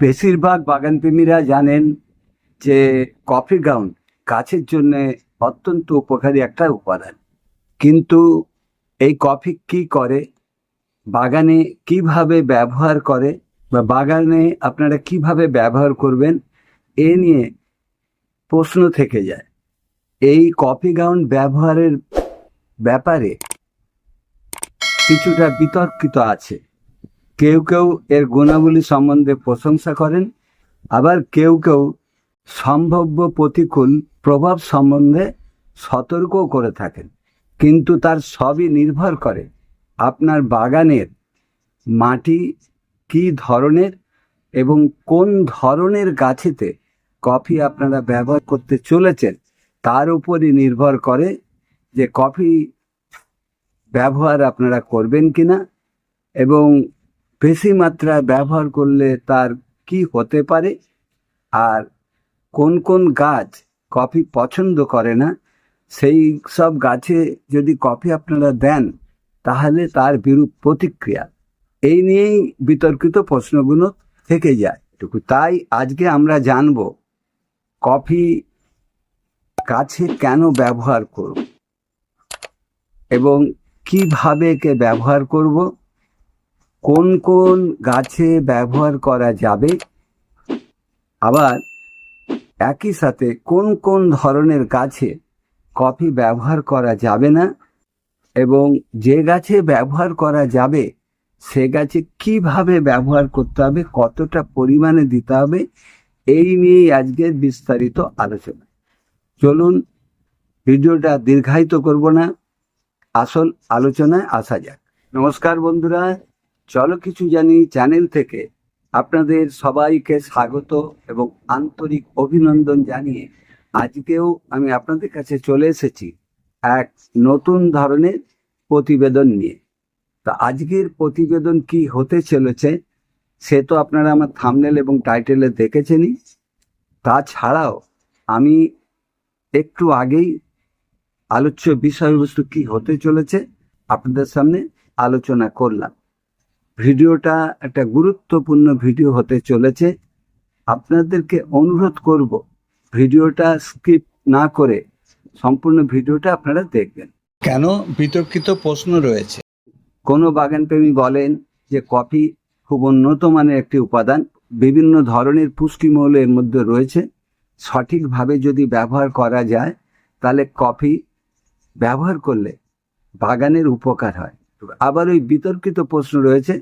বেশিরভাগ বাগানপ্রেমীরা জানেন যে কফি গ্রাউন্ড গাছের জন্য অত্যন্ত উপকারী একটা উপাদান। কিন্তু এই কফি কি করে? বাগানে কীভাবে ব্যবহার করে? বা বাগানে আপনারা কীভাবে ব্যবহার করবেন? এ নিয়ে প্রশ্ন থেকে যায়। এই কফি গ্রাউন্ড ব্যবহারের ব্যাপারে কিছুটা বিতর্কিত আছে। কেউ কেউ এর গুণাবলী সম্বন্ধে প্রশংসা করেন, আবার কেউ কেউ সম্ভাব্য প্রতিকূল প্রভাব সম্বন্ধে সতর্কও করে থাকেন। কিন্তু তার সবই নির্ভর করে আপনার বাগানের মাটি কি ধরনের এবং কোন ধরনের গাছেতে কফি আপনারা ব্যবহার করতে চলেছেন, তার উপরই নির্ভর করে যে কফি ব্যবহার আপনারা করবেন কিনা এবং বেশি মাত্রায় ব্যবহার করলে তার কি হতে পারে? আর কোন কোন গাছ কফি পছন্দ করে না, সেই সব গাছে যদি কফি আপনারা দেন, তাহলে তার বিরূপ প্রতিক্রিয়া। এই নিয়েই বিতর্কিত প্রশ্নগুলো থেকে যায়। তাই আজকে আমরা জানব, কফি গাছে কেন ব্যবহার করব এবং কীভাবে একে ব্যবহার করব? কোন কোন গাছে ব্যবহার করা যাবে? আবার একই সাথে কোন কোন ধরনের গাছে কফি ব্যবহার করা যাবে না? এবং যে গাছে ব্যবহার করা যাবে, সে গাছে কীভাবে ব্যবহার করতে হবে, কতটা পরিমাণে দিতে হবে, এই নিয়েই আজকের বিস্তারিত আলোচনা। চলুন, ভিডিওটা দীর্ঘায়িত করব না। আসল আলোচনায় আসা যাক। নমস্কার বন্ধুরা চলো কিছু জানি চ্যানেল থেকে। আপনাদের সবাইকে স্বাগত এবং আন্তরিক অভিনন্দন জানিয়ে আজকেও আমি আপনাদের কাছে চলে এসেছি এক নতুন ধরনের প্রতিবেদন নিয়ে। তা আজকের প্রতিবেদন কি হতে চলেছে, সে তো আপনারা আমার থামনেল এবং টাইটেলে দেখেছেনই। তাছাড়াও আমি একটু আগেই আলোচ্য বিষয়বস্তু কি হতে চলেছে, আপনাদের সামনে আলোচনা করলাম। ভিডিওটা একটা গুরুত্বপূর্ণ ভিডিও হতে চলেছে। আপনাদেরকে অনুরোধ করব ভিডিওটা স্কিপ না করে সম্পূর্ণ ভিডিওটা আপনারা দেখবেন। কেন বিতর্কিত প্রশ্ন রয়েছে? কোনো বাগানপ্রেমী বলেন যে কফি খুব উন্নত মানের একটি উপাদান বিভিন্ন ধরনের পুষ্টিমূল্য এর মধ্যে রয়েছে। সঠিকভাবে যদি ব্যবহার করা যায় তাহলে কফি ব্যবহার করলে বাগানের উপকার হয়। আবার ওই বিতর্কিত প্রশ্ন রয়েছে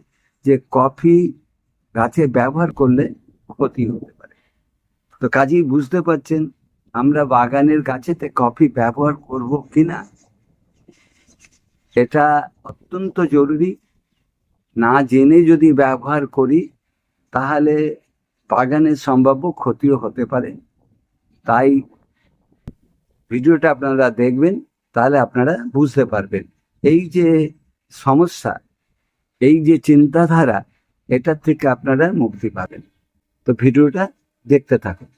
যে কফি গাছে ব্যবহার করলে ক্ষতি হতে পারে। তো কাজেই বুঝতে পারছেন আমরা বাগানের গাছেতে কফি ব্যবহার করব কিনা? এটা অত্যন্ত জরুরি। না জেনে যদি ব্যবহার করি, তাহলে বাগানের সম্ভাব্য ক্ষতিও হতে পারে। তাই ভিডিওটা আপনারা দেখবেন, তাহলে আপনারা বুঝতে পারবেন। এই যে সমস্যা এই যে চিন্তাধারা এটার থেকে আপনারা মুক্তি পাবেন। তো ভিডিওটা দেখতে থাকুন।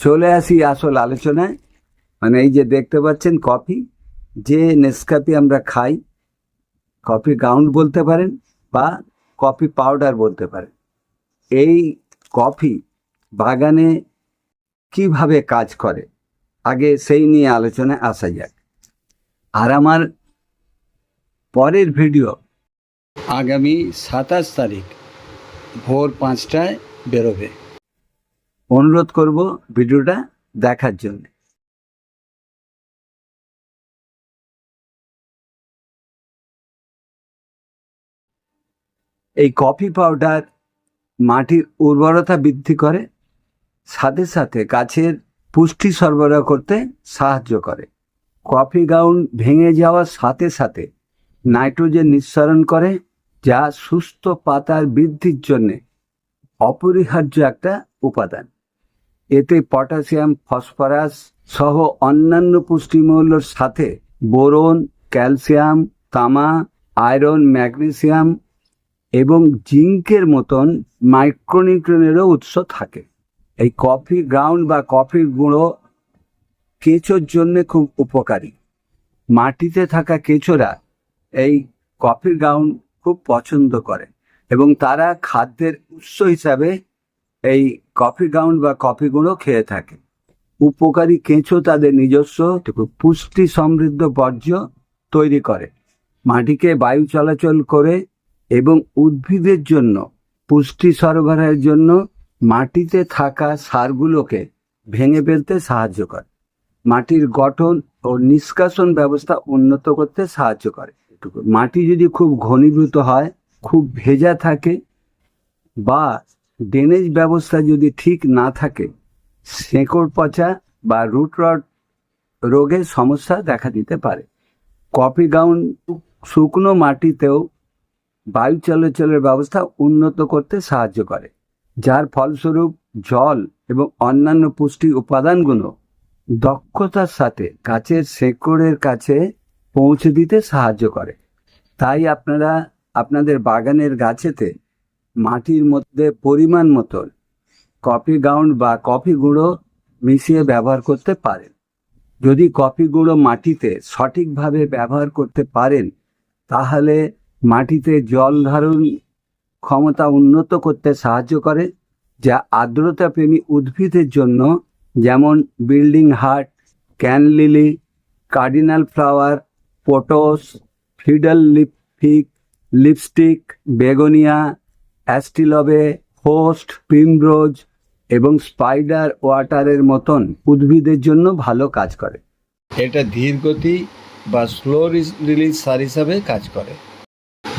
চলে আসি আসল আলোচনায়। মানে এই যে দেখতে পাচ্ছেন কফি, যে নেসকাফি আমরা খাই, কফি গ্রাউন্ড বলতে পারেন বা কফি পাউডার বলতে পারেন। এই কফি বাগানে কীভাবে কাজ করে? আগে সেই নিয়ে আলোচনায় আসা যাক। আর আমার পরের ভিডিও আগামী সাতাশ তারিখ ভোর পাঁচটায় বেরোবে। অনুরোধ করব ভিডিওটা দেখার জন্য। এই কফি পাউডার মাটির উর্বরতা বৃদ্ধি করে, সাথে সাথে গাছের পুষ্টি সরবরাহ করতে সাহায্য করে। কফি গাউন ভেঙে যাওয়ার সাথে সাথে নাইট্রোজেন নিঃসরণ করে যা সুস্থ পাতার বৃদ্ধির জন্য অপরিহার্য একটা উপাদান। এতে পটাশিয়াম, ফসফরাস সহ অন্যান্য পুষ্টিমূল্যর সাথে বোরন, ক্যালসিয়াম, তামা, আয়রন, ম্যাগনেসিয়াম এবং জিঙ্কের মতন মাইক্রোনিউট্রনেরও উৎস থাকে। এই কফি গ্রাউন্ড বা কফির গুঁড়ো কেঁচোর জন্য খুব উপকারী। মাটিতে থাকা কেঁচোরা এই কফির গ্রাউন্ড খুব পছন্দ করে এবং তারা খাদ্যের উৎস হিসাবে এই কফি গ্রাউন্ড বা কফি গুঁড়ো খেয়ে থাকে। উপকারী কেঁচো তাদের নিজস্ব পুষ্টি সমৃদ্ধ বর্জ্য তৈরি করে। মাটিকে বায়ু চলাচল করে এবং উদ্ভিদের জন্য, পুষ্টি সরবরাহের জন্য মাটিতে থাকা সারগুলোকে ভেঙে ফেলতে সাহায্য করে। মাটির গঠন ও নিষ্কাশন ব্যবস্থা উন্নত করতে সাহায্য করে। এটুকু। মাটি যদি খুব ঘনীভূত হয়, খুব ভেজা থাকে বা ড্রেনেজ ব্যবস্থা যদি ঠিক না থাকে, শেকড় পচা বা রুট রড রোগের সমস্যা দেখা দিতে পারে কফি গাউন শুকনো মাটিতেও বায়ু চলাচলের ব্যবস্থা উন্নত করতে সাহায্য করে, যার ফলস্বরূপ জল এবং অন্যান্য পুষ্টি উপাদানগুলো দক্ষতার সাথে গাছের শেকড়ের কাছে পৌঁছে দিতে সাহায্য করে। তাই আপনারা আপনাদের বাগানের গাছেতে মাটির মধ্যে পরিমাণ মতো কফি গাউন্ড বা কফি গুঁড়ো মিশিয়ে ব্যবহার করতে পারেন। যদি কফি গুঁড়ো মাটিতে সঠিকভাবে ব্যবহার করতে পারেন, তাহলে মাটিতে জল ধারণ ক্ষমতা উন্নত করতে সাহায্য করে, যা আর্দ্রতা প্রেমী উদ্ভিদের জন্য, যেমন bleeding heart, canna lily, cardinal flower pothos fiddle leaf fig lipstick begonia astilbe hosta primrose এবং স্পাইডার ওয়াটারের মতন উদ্ভিদের জন্য ভালো কাজ করে। এটা ধীর গতি বা স্লো রিলিজ সার হিসাবে কাজ করে।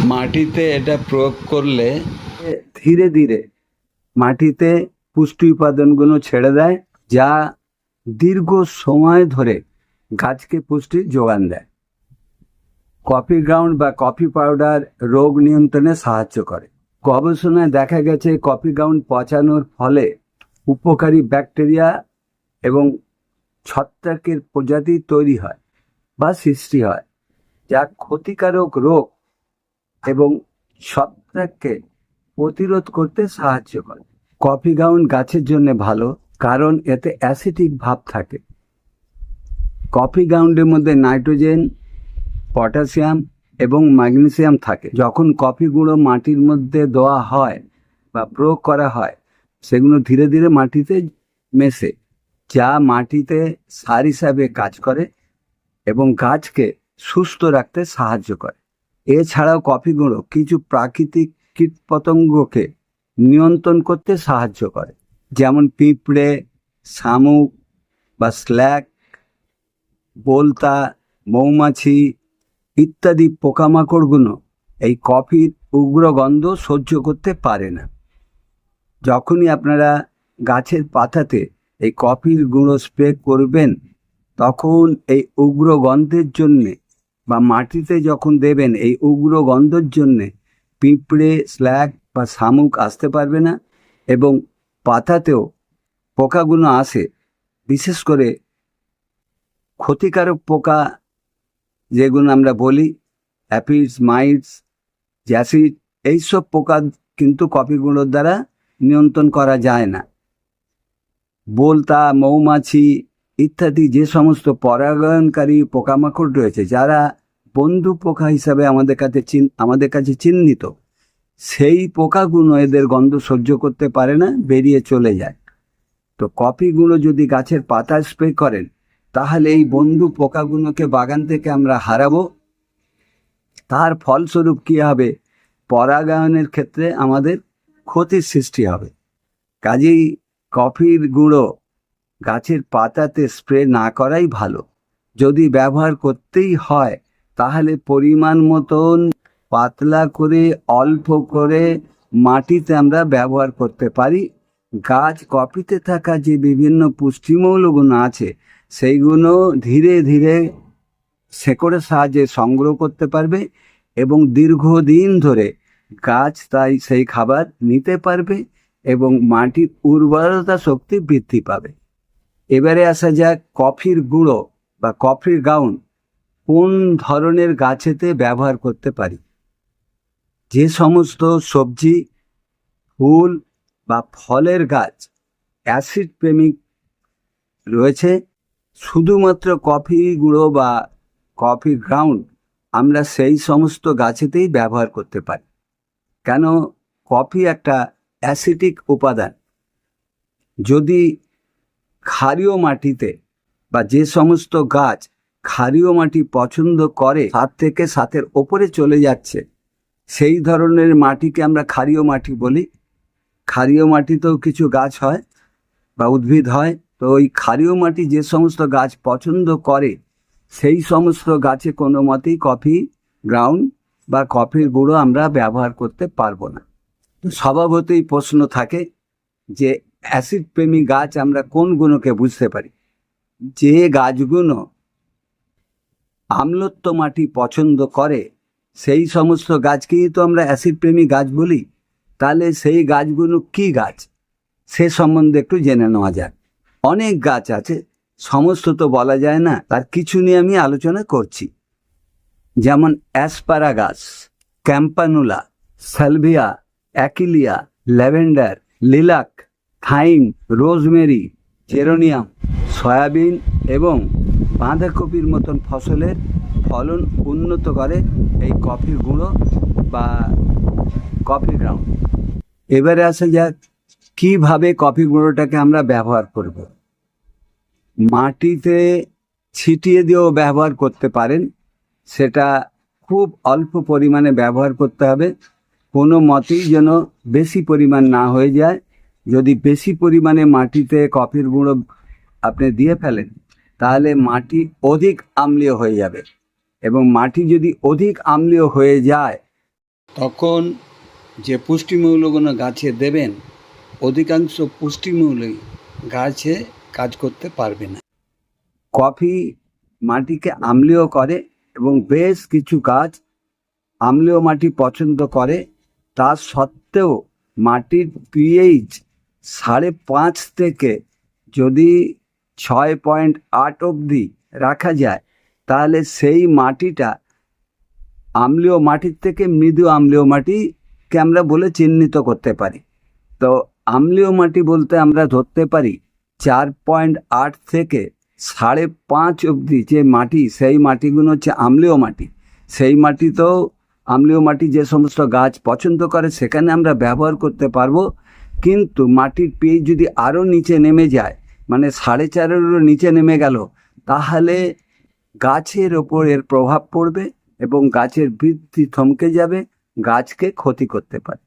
মাটিতে এটা প্রয়োগ করলে ধীরে ধীরে মাটিতে পুষ্টি উপাদানগুলো ছেড়ে দেয় যা দীর্ঘ সময় ধরে গাছকে পুষ্টির যোগান দেয়। কফি গ্রাউন্ড বা কফি পাউডার রোগ নিয়ন্ত্রণে সাহায্য করে। গবেষণায় দেখা গেছে, কফি গ্রাউন্ড পচানোর ফলে উপকারী ব্যাকটেরিয়া এবং ছত্রাকের প্রজাতি তৈরি হয় বা সৃষ্টি হয়, যা ক্ষতিকারক রোগ এবং ছত্রাককে প্রতিরোধ করতে সাহায্য করে। কফি গাউন্ড গাছের জন্য ভালো, কারণ এতে অ্যাসিটিক ভাব থাকে। কফি গাউন্ডের মধ্যে নাইট্রোজেন পটাশিয়াম এবং ম্যাগনেসিয়াম থাকে। যখন কফি গুঁড়ো মাটির মধ্যে দেওয়া হয় বা প্রয়োগ করা হয়, সেগুলো ধীরে ধীরে মাটিতে মেশে, যা মাটিতে সার হিসাবে কাজ করে এবং গাছকে সুস্থ রাখতে সাহায্য করে। এছাড়াও কফি গুঁড়ো কিছু প্রাকৃতিক কীটপতঙ্গকে নিয়ন্ত্রণ করতে সাহায্য করে, যেমন পিঁপড়ে, শামুক বা স্ল্যাক বোলতা, মৌমাছি ইত্যাদি পোকামাকড়গুলো এই কফির উগ্র গন্ধ সহ্য করতে পারে না। যখনই আপনারা গাছের পাতাতে এই কফির গুঁড়ো স্প্রে করবেন, তখন এই উগ্র গন্ধের জন্যে বা মাটিতে যখন দেবেন এই উগ্র গন্ধের জন্যে পিঁপড়ে, স্ল্যাগ বা শামুক আসতে পারবে না এবং পাতাতেও পোকাগুলো আসে। বিশেষ করে ক্ষতিকারক পোকা যেগুলো আমরা বলি অ্যাপিডস মাইটস জ্যাসিড এইসব পোকা কিন্তু কপিগুলোর দ্বারা নিয়ন্ত্রণ করা যায় না। বোলতা, মৌমাছি ইত্যাদি যে সমস্ত পরাগায়নকারী পোকামাকড় রয়েছে, যারা বন্ধু পোকা হিসাবে আমাদের কাছে চিন, আমাদের কাছে চিহ্নিত, সেই পোকাগুলো এদের গন্ধ সহ্য করতে পারে না, বেরিয়ে চলে যায়। তো কপিগুলো যদি গাছের পাতা স্প্রে করেন তাহলে এই বন্ধু পোকাগুলোকে বাগান থেকে আমরা হারাবো। তার ফলস্বরূপ কী হবে? পরাগায়নের ক্ষেত্রে আমাদের ক্ষতির সৃষ্টি হবে। কাজেই কফির গুঁড়ো গাছের পাতাতে স্প্রে না করাই ভালো। যদি ব্যবহার করতেই হয়, তাহলে পরিমাণ মতন পাতলা করে, অল্প করে মাটিতে আমরা ব্যবহার করতে পারি। গাছ কপিতে থাকা যে বিভিন্ন পুষ্টিমৌলগুলো আছে সেইগুলো ধীরে ধীরে শেকড়ের সাহায্যে সংগ্রহ করতে পারবে এবং দীর্ঘদিন ধরে গাছ তাই সেই খাবার নিতে পারবে এবং মাটির উর্বরতা শক্তি বৃদ্ধি পাবে। এবারে আসা যাক কফির গুঁড়ো বা কফির গাউন কোন ধরনের গাছেতে ব্যবহার করতে পারি। যে সমস্ত সবজি, ফুল বা ফলের গাছ অ্যাসিড প্রেমিক রয়েছে শুধুমাত্র কফি গুঁড়ো বা কফি গ্রাউন্ড আমরা সেই সমস্ত গাছেতেই ব্যবহার করতে পারি। কেন? কফি একটা অ্যাসিটিক উপাদান। যদি ক্ষারীয় মাটিতে বা যে সমস্ত গাছ ক্ষারীয় মাটি পছন্দ করে, সাত থেকে সাতের ওপরে চলে যাচ্ছে, সেই ধরনের মাটিকে আমরা ক্ষারীয় মাটি বলি। ক্ষারীয় মাটিতেও কিছু গাছ হয় বা উদ্ভিদ হয় তো ওই ক্ষারীয় মাটি যে সমস্ত গাছ পছন্দ করে, সেই সমস্ত গাছে কোনো মতেই কফি গ্রাউন্ড বা কফির গুঁড়ো আমরা ব্যবহার করতে পারব না। তো স্বভাবতই প্রশ্ন থাকে যে অ্যাসিড প্রেমী গাছ আমরা কোনগুলোকে বুঝতে পারি? যে গাছগুলো আম্লত্ব মাটি পছন্দ করে, সেই সমস্ত গাছকেই তো আমরা অ্যাসিড প্রেমী গাছ বলি। তাহলে সেই গাছগুলো কি গাছ? সে সম্বন্ধে একটু জেনে নেওয়া যাক। অনেক গাছ আছে, সমস্ত তো বলা যায় না, তার কিছু নিয়ে আমি আলোচনা করছি। যেমন asparagus, campanula, salvia, achillea, lavender, lilac thyme rosemary, geranium, soybean এবং বাঁধাকপির মতন ফসলের ফলন উন্নত করে এই কফির গুঁড়ো বা কফি গ্রাউন্ড। এবারে আসা যাক, কীভাবে কফি গুঁড়োটাকে আমরা ব্যবহার করব। মাটিতে ছিটিয়ে দিয়েও ব্যবহার করতে পারেন, সেটা খুব অল্প পরিমাণে ব্যবহার করতে হবে। কোনো মতেই যেন বেশি পরিমাণ না হয়ে যায়। যদি বেশি পরিমাণে মাটিতে কফির গুঁড়ো আপনি দিয়ে ফেলেন, তাহলে মাটি অধিক আম্লীয় হয়ে যাবে এবং মাটি যদি অধিক আম্লীয় হয়ে যায়, তখন যে পুষ্টিমূল্যগুলো গাছে দেবেন, অধিকাংশ পুষ্টিমূল্যই গাছে কাজ করতে পারবে না। কফি মাটিকে আম্লীয় করে এবং বেশ কিছু গাছ আম্লীয় মাটি পছন্দ করে। তা সত্ত্বেও মাটির পিএইচ সাড়ে পাঁচ থেকে যদি ছয় পয়েন্ট আট অবধি রাখা যায়, তাহলে সেই মাটিটা আম্লীয় মাটির থেকে মৃদু আম্লীয় মাটিকে আমরা বলে চিহ্নিত করতে পারি। তো আম্লীয় মাটি বলতে আমরা ধরতে পারি চার পয়েন্ট আট থেকে সাড়ে পাঁচ অবধি যে মাটি, সেই মাটিগুলো হচ্ছে আম্লীয় মাটি। সেই মাটিতেও আম্লীয় মাটি যে সমস্ত গাছ পছন্দ করে, সেখানে আমরা ব্যবহার করতে পারব। কিন্তু মাটির পিএইচ যদি আরও নিচে নেমে যায় মানে সাড়ে চারেরও নিচে নেমে গেল, তাহলে গাছের ওপর এর প্রভাব পড়বে এবং গাছের বৃদ্ধি থমকে যাবে, গাছকে ক্ষতি করতে পারে।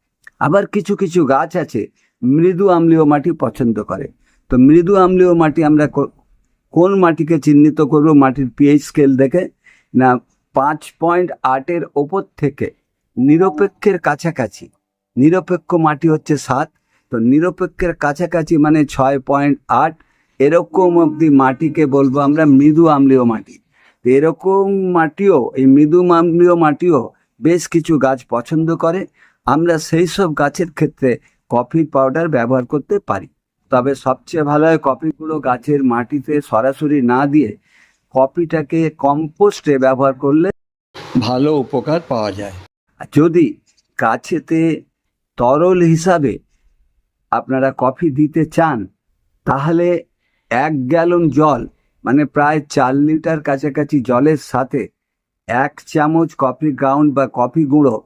আবার কিছু কিছু গাছ আছে, মৃদু আম্লীয় মাটি পছন্দ করে। তো মৃদু আম্লীয় মাটি আমরা কোন মাটিকে চিহ্নিত করব? মাটির পিএইচ স্কেল দেখে। না, পাঁচ পয়েন্ট আটের ওপর থেকে নিরপেক্ষের কাছাকাছি। নিরপেক্ষ মাটি হচ্ছে সাত। তো নিরপেক্ষের কাছাকাছি মানে ছয় পয়েন্ট আট। এরকম অবধি মাটিকে বলব আমরা মৃদু আম্লীয় মাটি। তো এরকম মাটিও, এই মৃদু আম্লীয় মাটিও বেশ কিছু গাছ পছন্দ করে। আমরা সেই সব গাছের ক্ষেত্রে কফি পাউডার ব্যবহার করতে পারি। তবে সবচেয়ে ভালো হয় কফিগুলো গাছের মাটিতে সরাসরি না দিয়ে কফিটাকে কম্পোস্টে ব্যবহার করলে ভালো উপকার পাওয়া যায়। যদি গাছেতে তরল হিসাবে আপনারা কফি দিতে চান তাহলে এক গ্যালন জল মানে প্রায় চার লিটার কাছাকাছি জলের সাথে এক চামচ কফি গ্রাউন্ড বা কফি গুঁড়ো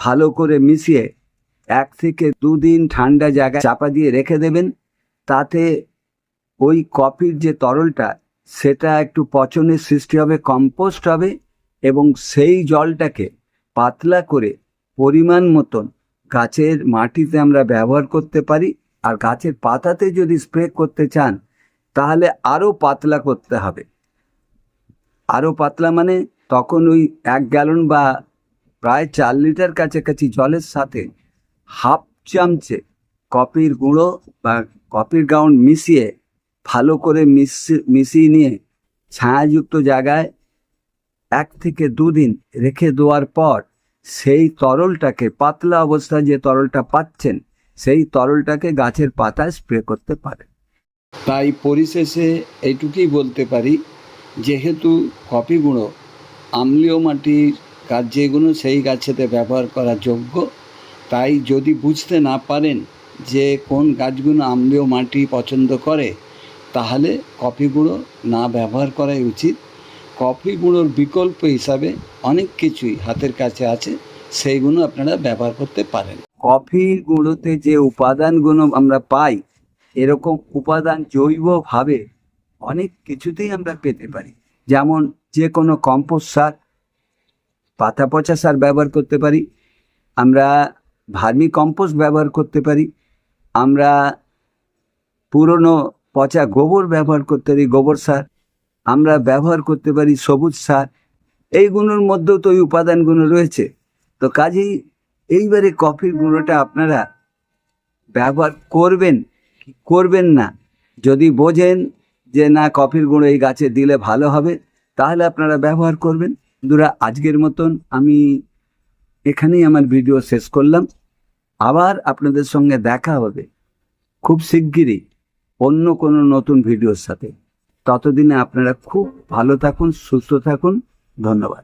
ভালো করে মিশিয়ে এক থেকে দুদিন ঠান্ডা জায়গায় চাপা দিয়ে রেখে দেবেন। তাতে ওই কফির যে তরলটা, সেটা একটু পচনের সৃষ্টি হবে, কম্পোস্ট হবে এবং সেই জলটাকে পাতলা করে পরিমাণ মতন গাছের মাটিতে আমরা ব্যবহার করতে পারি। আর গাছের পাতাতে যদি স্প্রে করতে চান, তাহলে আরও পাতলা করতে হবে। আরও পাতলা মানে তখন ওই এক গ্যালন বা প্রায় চার লিটার কাছাকাছি জলের সাথে হাফ চামচে কপির গুঁড়ো বা কপির গ্রাউন্ড মিশিয়ে, ভালো করে মিশিয়ে নিয়ে ছায়াযুক্ত জায়গায় এক থেকে দুদিন রেখে দেওয়ার পর সেই তরলটাকে, পাতলা অবস্থায় যে তরলটা পাচ্ছেন, সেই তরলটাকে গাছের পাতায় স্প্রে করতে পারে। তাই পরিশেষে এইটুকুই বলতে পারি, যেহেতু কফি গুঁড়ো আম্লীয় মাটির গাছ যেগুলো সেই গাছেতে ব্যবহার করা যোগ্য, তাই যদি বুঝতে না পারেন যে কোন গাছগুলো আম্লীয় মাটি পছন্দ করে, তাহলে কফি গুঁড়ো না ব্যবহার করাই উচিত। কফি গুঁড়োর বিকল্প হিসাবে অনেক কিছুই হাতের কাছে আছে, সেইগুলো আপনারা ব্যবহার করতে পারেন। কফি গুঁড়োতে যে উপাদানগুলো আমরা পাই, এরকম উপাদান জৈবভাবে অনেক কিছুতেই আমরা পেতে পারি। যেমন যে কোনো কম্পোস্ট সার পাতা পচা সার ব্যবহার করতে পারি, আমরা ভার্মি কম্পোস্ট ব্যবহার করতে পারি আমরা পুরনো পচা গোবর ব্যবহার করতে পারি, গোবর সার। আমরা ব্যবহার করতে পারি সবুজ সার। এইগুলোর মধ্যেও তো ওই উপাদানগুলো রয়েছে। তো কাজেই এইবারে কফির গুঁড়োটা আপনারা ব্যবহার করবেন করবেন না। যদি বোঝেন যে না, কফির গুঁড়ো এই গাছে দিলে ভালো হবে, তাহলে আপনারা ব্যবহার করবেন। বন্ধুরা, আজকের মতন আমি এখানেই আমার ভিডিও শেষ করলাম। আবার আপনাদের সঙ্গে দেখা হবে। খুব শিগগিরই অন্য কোনো নতুন ভিডিওর সাথে। ততদিনে আপনারা খুব ভালো থাকুন, সুস্থ থাকুন। ধন্যবাদ।